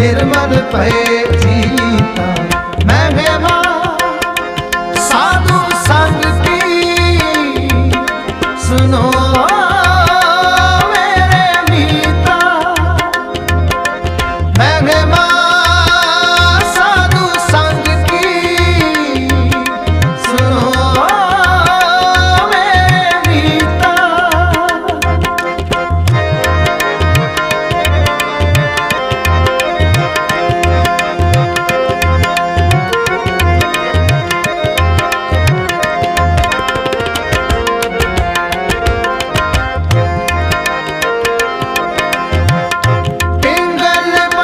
ਨਿਰਮਲ ਭਏ ਜੀਤਾ। ਮੈਂ ਗਵਾ ਸਾਧੂ ਸੰਗ ਕੀ ਸੁਨੋ